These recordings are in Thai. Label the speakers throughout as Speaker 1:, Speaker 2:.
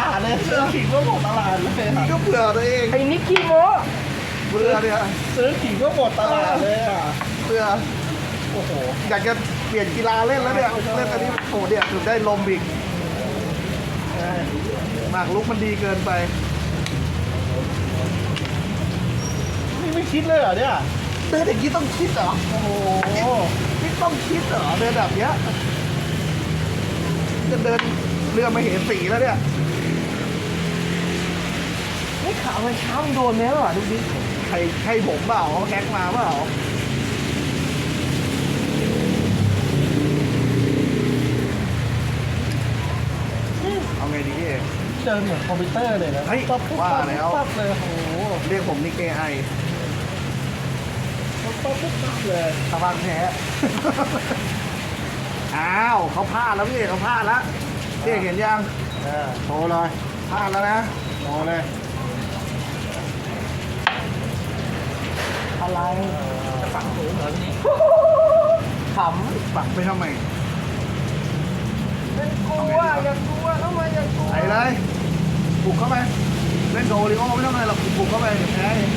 Speaker 1: ลาดเลยซื้อขิงก็หมดตลาดเลย
Speaker 2: นี่ก็เผื่อตัวเอง
Speaker 3: ไอ้นิกกี้โม
Speaker 2: เบื่อเนี่ย
Speaker 1: ซื้อขิงก็หมดตลาดเลยอะ
Speaker 2: เบื่อ
Speaker 1: โอ้โห
Speaker 2: อยากจะเปลี่ยนกีฬาเล่นแล้วเนี่ยเล่นอันนี้โอ้โหเนี่ยถึงได้ลมอีกหมากลุกมันดีเกินไป
Speaker 1: นี่ไม่คิดเลยเหรอเนี่ย
Speaker 2: เดินอย่างนี้ต้องคิดเหรอ
Speaker 1: โอ้โห
Speaker 2: นี่ต้องคิดเหรอเดินแบบเนี้ยจะเดินเรือมาเห็นสีแล้วเนี่ย
Speaker 3: นี่ ขามันเช้ามันโดนไหมวะดูดิ
Speaker 2: ใครใครผมเปล่าเขาแฮกมาเปล่าเอาไงดีพี่เอก
Speaker 1: เดินเหมือนคอมพิวเตอร์เลยนะ
Speaker 2: เฮ้ย
Speaker 1: ปั๊บปุ๊บ
Speaker 2: ว่า
Speaker 1: ปั๊บ
Speaker 2: แล้ว
Speaker 1: ปั๊บเลยโอ้โห
Speaker 2: เรียกผมนิกเอไอ
Speaker 1: ปั๊บปั๊บปุ๊บปั๊บเลย
Speaker 2: สะพานแท้ อ้าวเขาพลาดแล้วพี่เอกเขาพลาดแล้วพี่เอกเห็นยัง
Speaker 1: เออ
Speaker 2: โทรเลยพลาดแล้วนะโทรเลย
Speaker 3: อะไร
Speaker 1: จะฝังสูงเหรอทีนี้
Speaker 3: ข
Speaker 2: ปักไปทำไมำ
Speaker 3: เป็นกลัวอย่ากลัวทำไมอย่ากลัว
Speaker 2: ไปเลยบุกเข้าไปเล่นโดริโอไม่ต้องอะไรหรอกบุกเข้าไปเดี๋ยวแพ้เอง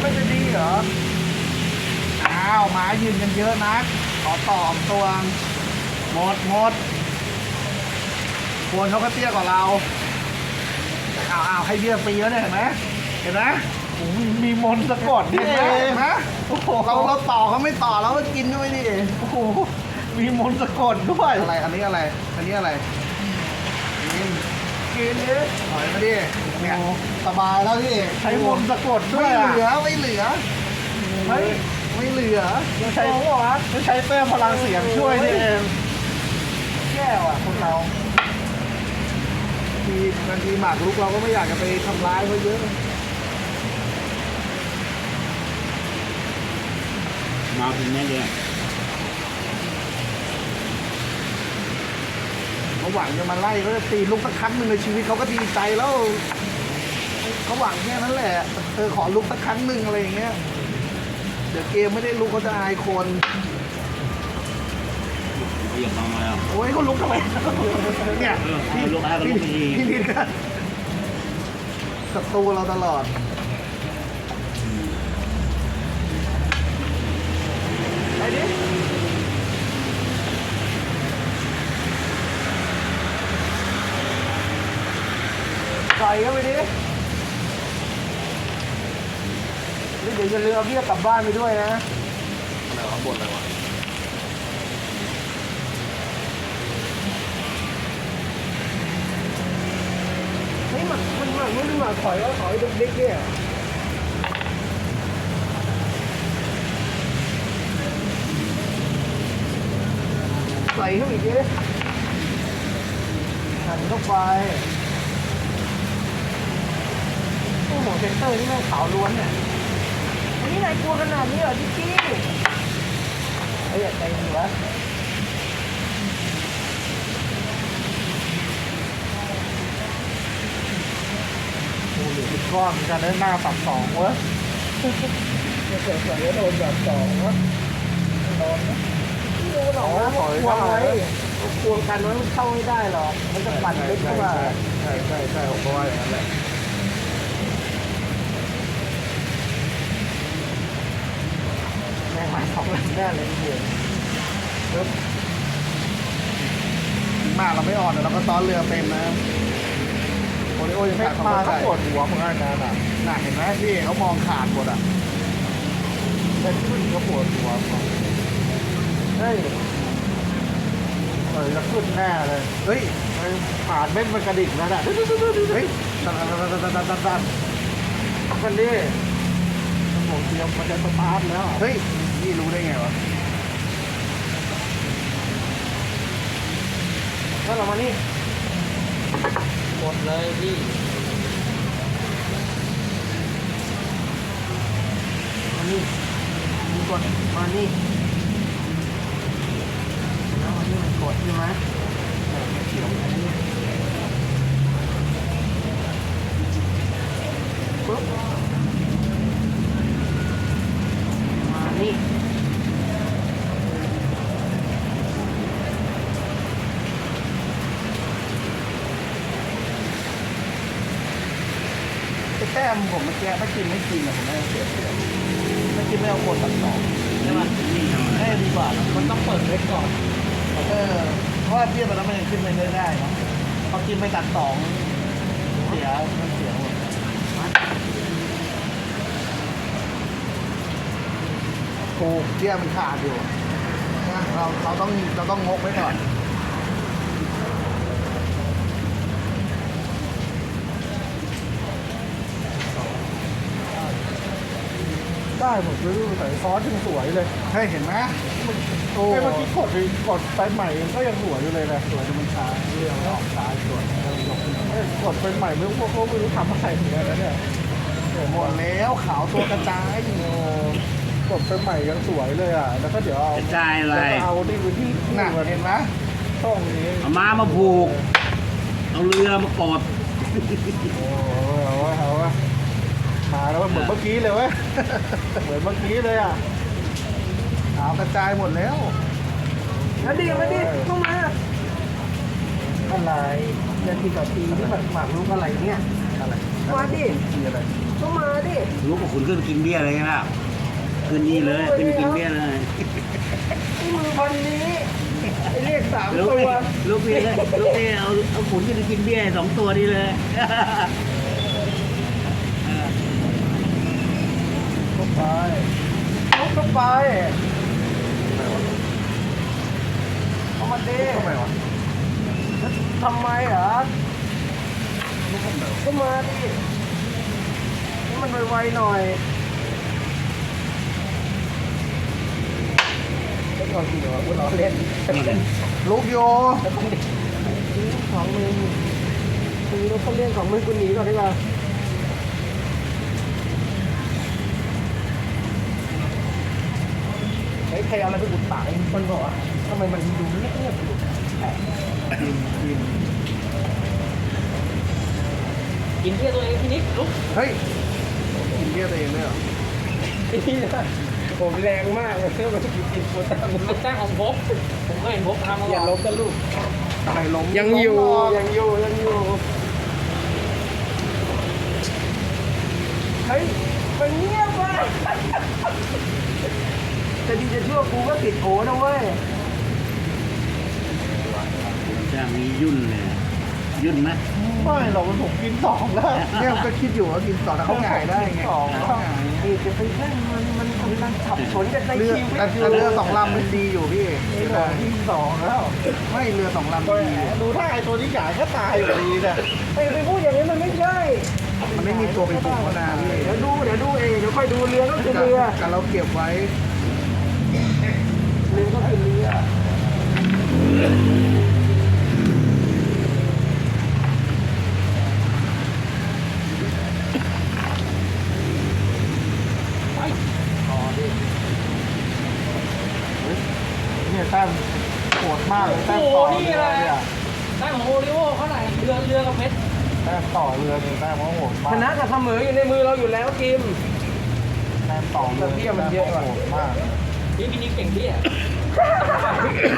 Speaker 2: ไม่จะดีเหรอ อ้าวหมายืนกันเยอะนัก ขอตอบตัวงหมดหมดควรเขาก็เตี้ยกว่าเรา อ้าวอ้าวให้เบี้ยฟรีแล้วเนี่ยเห็นไหมเห็นไหม
Speaker 1: โอ้โหมีมีมนต์สะกด
Speaker 2: เห็
Speaker 1: นี่
Speaker 2: นไหม
Speaker 1: เอ
Speaker 2: เห็
Speaker 1: ง
Speaker 2: นไหม
Speaker 1: โอ้โห
Speaker 2: เราเราต่อเขาไม่ต่อเราก็กินด้วยนี่
Speaker 1: โอ้โหมีมนต์สะกดด้วย
Speaker 2: อะไรอันนี้อะไรอันนี้อะไรกิน
Speaker 1: กินเนี่ย
Speaker 2: ถอยมาดิเนี่ยสบายแล้วพี่
Speaker 1: ใช้มนต์สะกดด้ว
Speaker 2: ไม่
Speaker 1: ย
Speaker 2: เหลื
Speaker 1: อะ
Speaker 2: อไม่เหลือ
Speaker 1: เฮ้ย
Speaker 2: ไม่เหลือ
Speaker 1: ใช้ใช้แต้มพลังเสียงช่วยนี่เอง
Speaker 3: แย่ว่ะคนเรา
Speaker 2: ทีบางทีหมากลุกเราก็ไม่อยากจะไปทำร้ายเขาเยอะ
Speaker 4: มาถึงแม่เลย
Speaker 2: เขาหวังจะมาไล่เขาจะตีลูกสักครั้งหนึ่งในชีวิตเขาก็ดีใจแล้วเขาหวังแค่นั้นแหละเออขอลุกสักครั้งหนึ่งอะไรอย่างเงี้ยเดี๋ยวเกมไม่ได้ลุกเขาจะอายคน
Speaker 4: เขาอยากมามาแล้ว
Speaker 2: โอ้ยเขาลุกทำไมเนี่ย
Speaker 4: เออให้ลุกให้ก็ลุกดี
Speaker 2: พี่นิดก็ศัตรูเราตลอด
Speaker 3: ไปดิใส่เข้าไปดิแล้วเดี๋ยวจะเรือเอาเบี้ยกลับบ้านไปด้วยนะ
Speaker 2: อะไรวะบ่นอะไรวะ
Speaker 3: เฮ้ยมันมันมันมันมันถอยแล้วถอยดุกดิกเนี่ยใส่เข้าไปอีกดิหันเข้าไปโอ้โหเซนเตอร์นี่แม่งขาวล้วนเนี่ยอันนี้นายกลัวขนาดนี้เหรอจิ๊กกี้เฮ้ยอย่าใจดีวะ
Speaker 1: โอ้โหอี ก้อนเหมือนกันนะหน้าปรับสองเว้ย
Speaker 3: ไม่เกิดเกิดแล้วโดนแบบสองวะโดนนะไม่รู้หรอกว่า
Speaker 1: ถอย
Speaker 3: ควง
Speaker 1: ไว้
Speaker 3: ควงกันไว้มันเข้าไม่ได้หรอก มันจะปั่นลึกเข้ามา
Speaker 2: ใช่ใช่ใช่ผมก็ว่าอย่างนั้นแหละ
Speaker 3: แม่งมาสองลำแน่เลยเดียว
Speaker 2: มากเราไม่อ่อนเราก็ซ้อนเรือเป็นนะ โอริโอยัง
Speaker 1: ไม่
Speaker 2: ขาดความ
Speaker 1: มา
Speaker 2: เข้า
Speaker 1: ก็
Speaker 2: ใจ
Speaker 1: ปวดหัวเหมือนกันนะน่ะ
Speaker 2: น่ะเห็นไหมพี่เขามองขาดหมดอะ
Speaker 1: เป็นขึ้นก็ปวดหัวเฮ้ยเออจะขึ้นแน่เลย
Speaker 2: เฮ้ย
Speaker 1: เฮ้ยผ่านเม็ดมันกระดิกนะน่ะ
Speaker 2: เฮ้ยตันตันตันตันตันตันตัน
Speaker 1: มันดิมันบอกเตรียมมันจะสตาร์ทแล้ว
Speaker 2: เฮ้ยนี่รู้ได้ไงวะ
Speaker 3: แล้วเรามานี่
Speaker 4: หมดเลยพี่
Speaker 3: มานี่มีกดมานี่แล้วมานี่มันกดใช่ไหมเออไม่เกี่ยวอันนี้ปุ๊บมานี่
Speaker 2: ม ผมเมื่อกี้ถ้ากินไม่กินอะผมไม่เอาเสียเสียถ้ากินไม่เอาคนตัดต่อ
Speaker 4: ใช่ไหมได้
Speaker 2: ดีกว่า
Speaker 3: มันต้องเปิดเล็กก่อน
Speaker 2: เออเพราะว่าเบี้ยตอนนั้นมันยังขึ้นไปเรื่อยได้เนอะพอกินไปตัดสองเสียมันเสียหมดถูกเบี้ยมันขาดอยู่นะเราเราต้องเราต้องงกไว้ก่อน
Speaker 1: ได้หมดเลยดูใส่ซอสยังสวยเลย
Speaker 2: เฮ้ยเห็นไหมโอ้
Speaker 1: ไอ้เมื่อกี้กดไปกดไปใหม่ก็ยังสวยอยู่เลยนะ
Speaker 2: สวยจนมันช้าเรื่องออกช้าสวยแล้วยกขึ้นมา
Speaker 1: เอ้ยกดไปใหม่ไม่รู้พวกเขาไม่รู้ทำอะไรเหมือนกันนะเนี่ยเดี๋ยว
Speaker 2: ห
Speaker 1: ห
Speaker 2: ม
Speaker 1: ม
Speaker 2: ด
Speaker 1: ด
Speaker 2: แล้วขาวตัวกระจาย
Speaker 1: เออกดไปใหม่ยังสวยเลยอะแล้วก็เดี๋ยวเอา
Speaker 4: กระจายอะไร
Speaker 1: แล้วก็เอานี่ไปที่
Speaker 2: หนัก
Speaker 1: นี่
Speaker 2: เห็นไหม
Speaker 1: ช่องนี้
Speaker 4: เอาม้ามาผูก เอาเรือมากด
Speaker 1: โอ้ยเอาวะเอาวะ มาแล้วเว้ยเหมือนเมื่อกี้เลยเว้ย เหมือนเมื่อกี้เลยอะ
Speaker 2: ขาวกระจายหมดแล้ว
Speaker 3: แล้วดิมาดิเข้ามา อะไรนาทีต่อทีที่แบบหมากรุกอะไรเนี่ย
Speaker 2: อะไร
Speaker 3: มาดิ
Speaker 2: ทีอะไร
Speaker 3: เข้ามาดิ
Speaker 4: รู้ว่าคุณขึ้นกินเบี้ยเลยนะขึ้นนี่เลยขึ้นกินเบี้ยเลย
Speaker 3: นี่มือพันนี้ไอ้เลขสาม
Speaker 4: ลูก
Speaker 3: ตัว
Speaker 4: พี่ลูกพี่เลยลูกพี่เอาเอาขุนขึ้นกินเบี้ยสองตัวนี้เลย
Speaker 1: เข้า ไป
Speaker 3: ลุกเข้าไปเข้ามาดิ
Speaker 2: ทำไมวะ
Speaker 3: ทำไมเหรอเข้ามาดิให้มันไวๆหน่อยไม่ก่อนจริงเหรอพูดล้อเล่น
Speaker 2: ลูกโย
Speaker 3: ของมือคือเราเขาเล่นของมือคุณหนีก่อนดีกว่าเฮ้ยใครเอาอะไรไปอุดปากไอ้คนบอกว่าทำไมมันดูเงียบๆอยู่แปลก
Speaker 2: กินกิน
Speaker 3: กินเที่ยตัวเองพี่นิกลุก
Speaker 2: เฮ้ยกินเบี้ยตัวเองด้วยเหรอ
Speaker 3: นี่นะผมแรงมากเลยเพื่อมันกินกินโคตรมันไม่จ้างของพบผมก็เห็นพบทำมาอย่าล้มกันลูก
Speaker 2: ใครล้ม
Speaker 3: ยังอยู่
Speaker 2: ล้มหรอก
Speaker 3: ยังอยู่ยังอยู่เฮ้ยมันเงียบว่ะ จะดีจะชั่วกูก็ติดโอนะเว้ย
Speaker 4: จะมียุ่นเลยยุ่นไหม
Speaker 1: ไม่หรอกมันผมกินสองแล้ว
Speaker 2: เนี่ยก็คิดอยู่ว่ากินต่อแต่เขาหงายได้ไง
Speaker 1: สอง
Speaker 2: เขาหงาย
Speaker 3: นี่จะไปแค่มันมันมันมันขับสนกันใน
Speaker 2: เรือ
Speaker 3: ชีวิต
Speaker 2: แต่แต่เรือสองลำมันดีอยู่พี่
Speaker 1: นี่หรอกินสองแล้ว
Speaker 2: ไม่เรือสองลำ
Speaker 1: ก็
Speaker 2: ดีอยู่
Speaker 1: ดูถ้าไอ้ตัวนี้ใหญ่ก็ตายอยู่ดีเนี่ย
Speaker 3: ไอ้ไปพูดอย่างนี้มันไม่ใช่
Speaker 2: มันไม่มีตัวเป็นผูกเขานาพี่
Speaker 3: เดี๋ยวดูเดี๋ยวดูเองเดี๋ยวค่อยดูเรือก็คือเรือ
Speaker 2: แต่เราเก็บไว้
Speaker 3: เรือก็คือเรือ
Speaker 1: เนี่ยแต้มโหดมากเลยแต้มต่อเรือเนี่ย
Speaker 3: ได้ของโอริโอเขาไหนเรือเรือกับเพชร
Speaker 1: แต้มต่อเรือเนี่ยแต้มว่าโหดมาก
Speaker 3: ชนะกับเสมออยู่ในมือเราอยู่แล้วกิม
Speaker 1: แต้มต่อเรือ
Speaker 3: แต่เบี้ยมันเยอะว่ะ
Speaker 1: โหดมาก
Speaker 3: พี่พี่นิกเก่งพี่อะ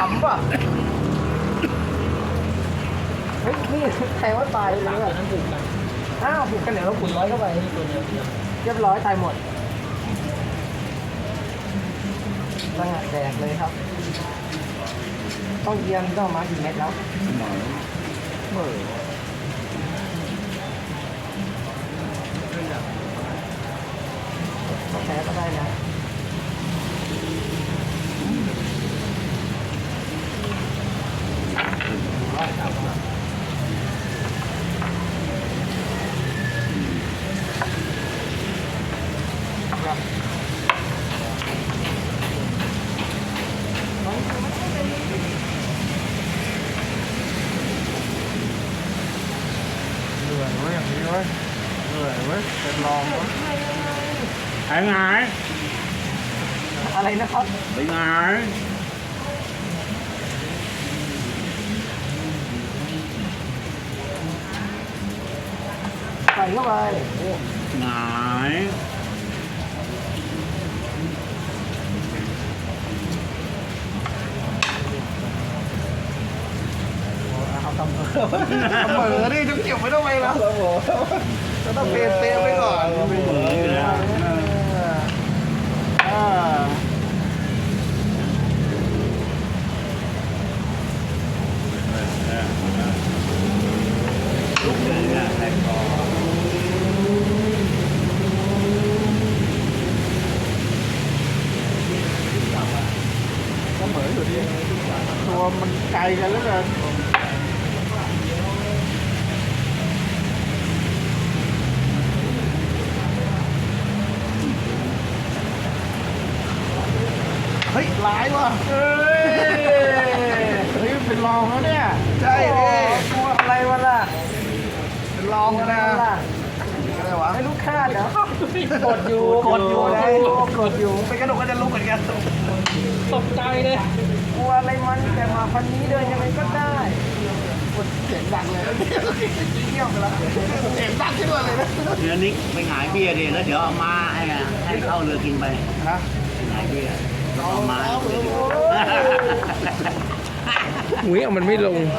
Speaker 3: ขำป่ะเฮ้ยนี่ใครว่าตายเลยอะผูกกันอ้าวผูกกันเดี๋ยวเราขุดร้อยเข้าไปตัวเดียวเรียบร้อยตายหมดตั้งแต่แดกเลยครับ ต้องเยียมต้องมากี่เม็ดแล้ว
Speaker 1: เออ
Speaker 3: แพ้ก็ได้นะ
Speaker 1: เหนื่อยเว้ยอย่างนี้เว้ยเหนื่อย เว้ยเป็นรองเว้ย
Speaker 4: ไปไง
Speaker 3: อะไรนะครับ
Speaker 4: ไปไง
Speaker 3: ใส่เข้าไป
Speaker 4: ไง
Speaker 1: เอาทำเถอะ
Speaker 2: เสมอดิจะเก็บไว้ทำไมล่ะ
Speaker 1: โอ้โห
Speaker 2: ก็ต้องเพย์เซฟไว้ก่อน
Speaker 4: ไม่เหมือนอยู่แล้ว
Speaker 2: อ่า
Speaker 4: ลูกเดือดใส่คอ
Speaker 2: เสมออยู่ดีตัวมันไกลกันแล้วกันเฮ้ยร้าย ว่ะ
Speaker 3: เฮ้ย
Speaker 2: เฮ้ยเป็นรองแล้วเนี่ยใช่
Speaker 3: โอ้
Speaker 2: พี่
Speaker 3: กลัวอะไรวะล่ะ
Speaker 2: เป็นรองแล้วนะ
Speaker 3: วะล่ะ
Speaker 2: อะไรวะ
Speaker 3: ไม่รู้คาดเหรอกดอยู่
Speaker 2: กดอยู่ไง
Speaker 3: กดอยู่
Speaker 2: เป็นกระดูกก็จะลุกเหมือนกัน
Speaker 3: ตกใจเลยกลัวอะไรมันแต่มาพันนี้เดินยังไงก็ได้
Speaker 2: กดเสียงดังเลยเที่ยวไปแล้วเสียงดังขึ้นมาเลยนะ
Speaker 4: เดี๋ยวนี้ไปหงายเบี้ยดิแล้วเดี๋ยวเอามาให้ให้เข้าเรือกินไป
Speaker 2: ฮะ
Speaker 4: หงายเบียแล้ว เอามา
Speaker 3: อุ้ยเอามันไม่ลง